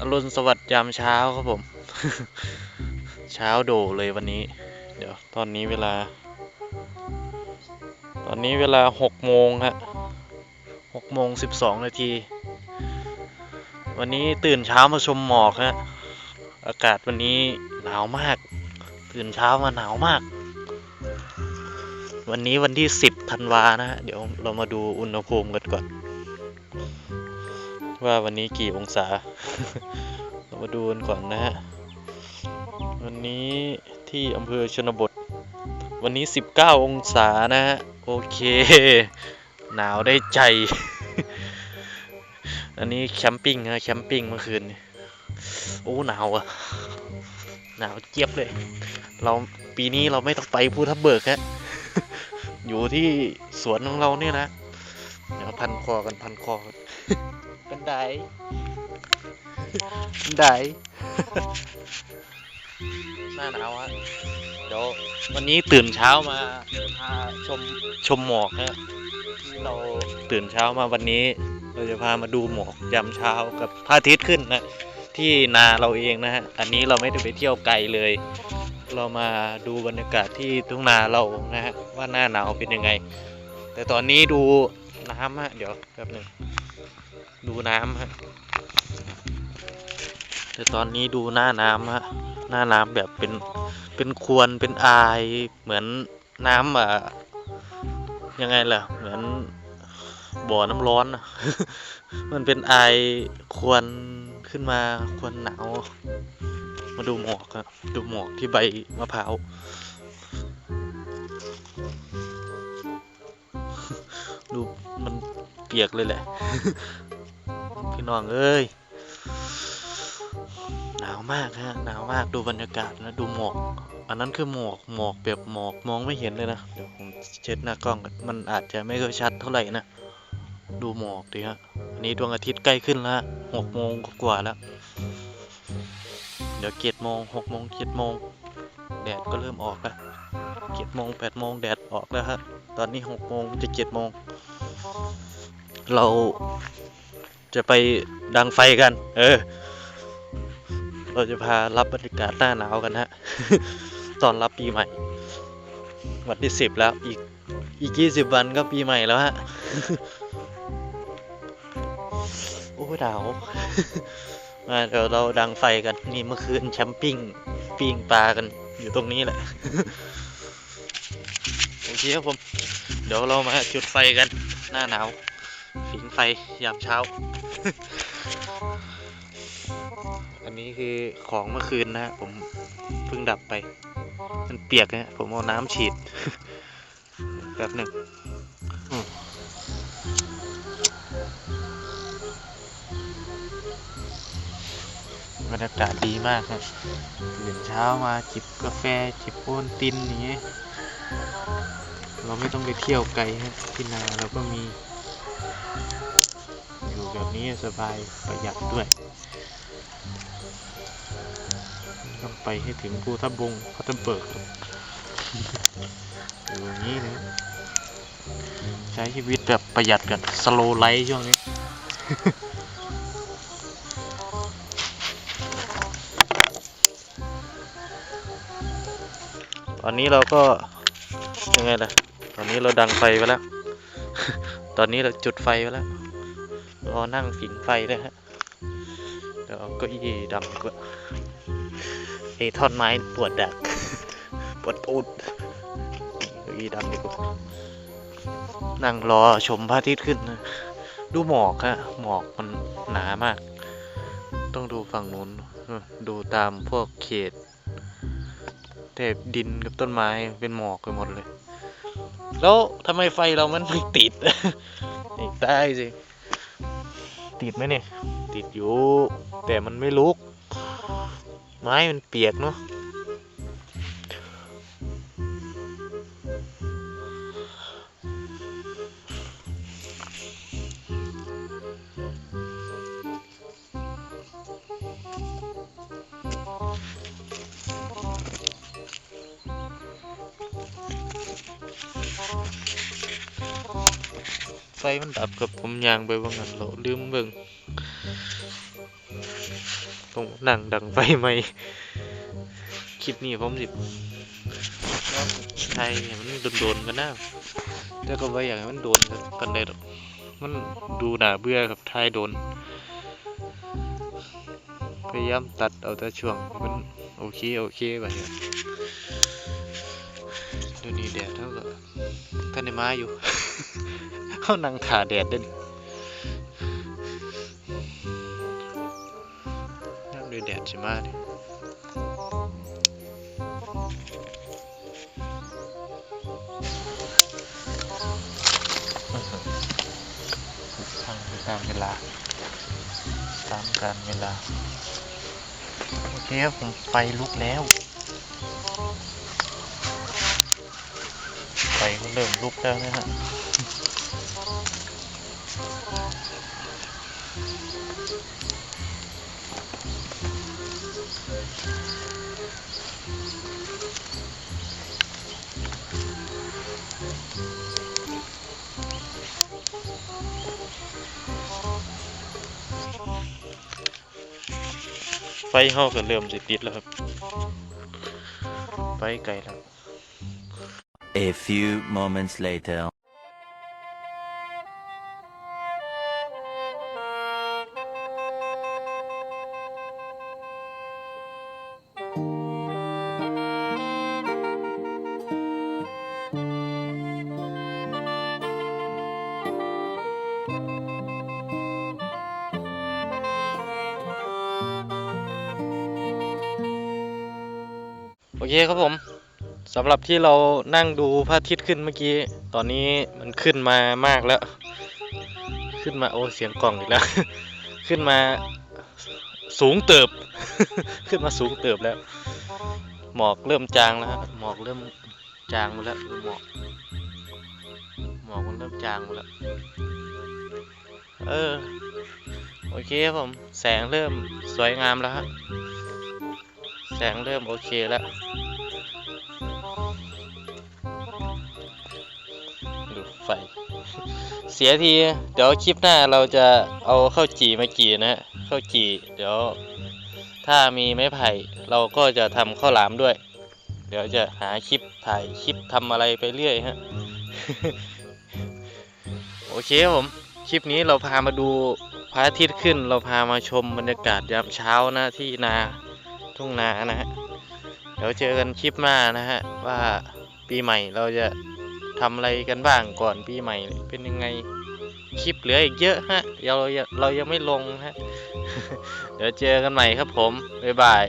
อรุณสวัสดิ์ยามเช้าครับผม เช้าโดเลยวันนี้ เดี๋ยวตอนนี้เวลา ตอนนี้เวลาหกโมงฮะหกโมงสิบสองนาที วันนี้ตื่นเช้ามาชมหมอกฮะ อากาศวันนี้หนาวมาก ตื่นเช้ามาหนาวมาก วันนี้วันที่สิบธันวานะฮะ เดี๋ยวเรามาดูอุณหภูมิกันก่อน ว่าวันนี้กี่องศา เรามาดูกันก่อนนะฮะ วันนี้ที่อำเภอชนบท วันนี้ 19 องศานะฮะ โอเค หนาวได้ใจ อันนี้แคมปิ้งฮะ แคมปิ้งเมื่อคืน โอ้ หนาวอะหนาวเจี๊ยบเลย เราปีนี้เราไม่ต้องไปภูทับเบิกฮะ อยู่ที่สวนของเราเนี่ยนะ เดี๋ยวพันคอกันพันคอกัน ไดกันไดหน้าหนาวฮะเดี๋ยววันนี้ตื่นเช้ามาพาชมชมหมอกฮะที่เราตื่นเช้ามาวันนี้ เราจะพามาดูหมอกยามเช้ากับพระอาทิตย์ขึ้นนะที่นาเราเองนะฮะอันนี้เราไม่ได้ไปเที่ยวไกลเลย เรามาดูบรรยากาศที่ทุ่งนาเรานะฮะว่าหน้าหนาวเป็นยังไง แต่ตอนนี้ดูน้ำฮะเดี๋ยวแป๊บหนึ่ง ดูน้ำฮะแต่ตอนนี้ดูหน้าน้ำฮะหน้าน้ำแบบเป็นเป็นควรเป็นอายเหมือนน้ำอะยังไงล่ะ เหมือนบ่อน้ำร้อน มันเป็นไอควรขึ้นมาควรหนาว มาดูหมอกครับดูหมอกที่ใบมะพร้าว ดูมันเปียกเลยแหละ น้องเอ้ยหนาวมากฮะหนาวมากดูบรรยากาศนะดูหมอกอันนั้นคือหมอกหมอกแบบหมอกมองไม่เห็นเลยนะเดี๋ยวผมเช็ดหน้ากล้องกันมันอาจจะไม่ค่อยชัดเท่าไหร่นะดูหมอกดิฮะอันนี้ดวงอาทิตย์ใกล้ขึ้นแล้วหกโมงกว่าแล้ว เดี๋ยวเจ็ดโมงหกโมงเจ็ดโมงแดดก็เริ่มออกแล้วเจ็ดโมงแปดโมงแดดออกแล้วฮะตอนนี้หกโมงจะเจ็ดโมงเรา จะไปดังไฟกัน เออ เราจะพารับบรรยากาศหน้าหนาวกันฮะ ตอนรับปีใหม่ วันที่สิบแล้ว อีก อีกยี่สิบวันก็ปีใหม่แล้วฮะ โอ้หนาว มาเดี๋ยวเราดังไฟกัน นี่เมื่อคืนแชมปิ้ง ปิ้งปลากันอยู่ตรงนี้แหละ โอเคครับผม เดี๋ยวเรามาจุดไฟกัน หน้าหนาว ผิงไฟยามเช้า อันนี้คือของเมื่อคืนนะฮะผมเพิ่งดับไป มันเปียกนะฮะผมเอาน้ำฉีดแป๊บหนึ่งบรรยากาศดีมากครับตื่นเช้ามาจิบกาแฟจิบโอนตินอย่างเงี้ยเราไม่ต้องไปเที่ยวไกลฮะที่นาเราก็มี แบบนี้สบายประหยัดด้วย ต้องไปให้ถึงภูทับบงพัทเบิกหรอกอยู่างนี้นะใช้ชีวิตแบบประหยัดกันสโลไลฟ์ช่วงนี้ตอนนี้เราก็ยังไงล่ะ ตอนนี้เราดังไฟไปแล้ว ตอนนี้เราจุดไฟไปแล้ว รอนั่งผิงไฟเลยฮะเดี๋ยวเอาเก็อี้ดำดีกว่าไอ้ท่อนไม้ปวดดักปวดตูดเก้าอี้ดำดีกว่านั่งรอชมพระอาทิตย์ขึ้นนะดูหมอกฮะหมอกมันหนามาก ต้องดูฝั่งนู้นดูตามพวกเขตแต่ดินกับต้นไม้เป็นหมอกไปหมดเลย แล้วทำไมไฟเรามันไม่ติดติดได้สิ ติดไหมเนี่ย ติดอยู่ แต่มันไม่ลุก ไม้มันเปียกเนาะ ไฟมันดับกับผมยางไปว่างั้นเราลืมเบิ่งผมนั่งดังไฟไหมคลิปนี้ผมสิไทยเนี่ยมันโดนๆกันนะแต่ก็ว่าอย่างให้มันโดนกันเลยหรอกมันดูหนาเบื่อกับไทยโดน พยายามตัดเอาแต่ช่วงมันโอเคโอเคแบบนี้เดี๋ยวนี้แดดเท่ากับท่านในมาอยู่ เขานั่งขาแดดเด่นนั่งด้วยแดดใช่ไหมเนี่ยทางตามเวลา ตามการเวลา โอเคครับผมไฟลุกแล้วไฟก็เริ่มลุกแล้วนะฮะ ไฟเฮาก็เริ่มสิติดแล้วครับ ไปไกลแล้ว A few moments later. โอเคครับผมสำหรับที่เรานั่งดูพระอาทิตย์ขึ้นเมื่อกี้ ตอนนี้มันขึ้นมามากแล้ว ขึ้นมาโอ้เสียงกล่องอีกแล้ว ขึ้นมาสูงเติบ ขึ้นมาสูงเติบแล้ว หมอกเริ่มจางแล้วหมอกเริ่มจางมาแล้วหมอกหมอกมันเริ่มจางมาแล้ว เออ โอเคครับผม แสงเริ่มสวยงามแล้วฮะ แสงเริ่มโอเคแล้ว ดูไฟ เสียที เดี๋ยวคลิปหน้าเราจะเอาข้าวจี่มาจี่นะฮะข้าวจี่เดี๋ยว ถ้ามีไม้ไผ่เราก็จะทำข้าวหลามด้วย เดี๋ยวจะหาคลิปถ่ายคลิปทำอะไรไปเรื่อยฮะ โอเคครับผม คลิปนี้เราพามาดูพระอาทิตย์ขึ้นเราพามาชมบรรยากาศยามเช้านะที่นา ทุ่งนานะฮะ เดี๋ยวเจอกันคลิปหน้านะฮะ ว่าปีใหม่เราจะทำอะไรกันบ้างก่อนปีใหม่เป็นยังไงคลิปเหลืออีกเยอะฮะเราเรายังไม่ลงฮะ เดี๋ยวเจอกันใหม่ครับผม บ๊ายบาย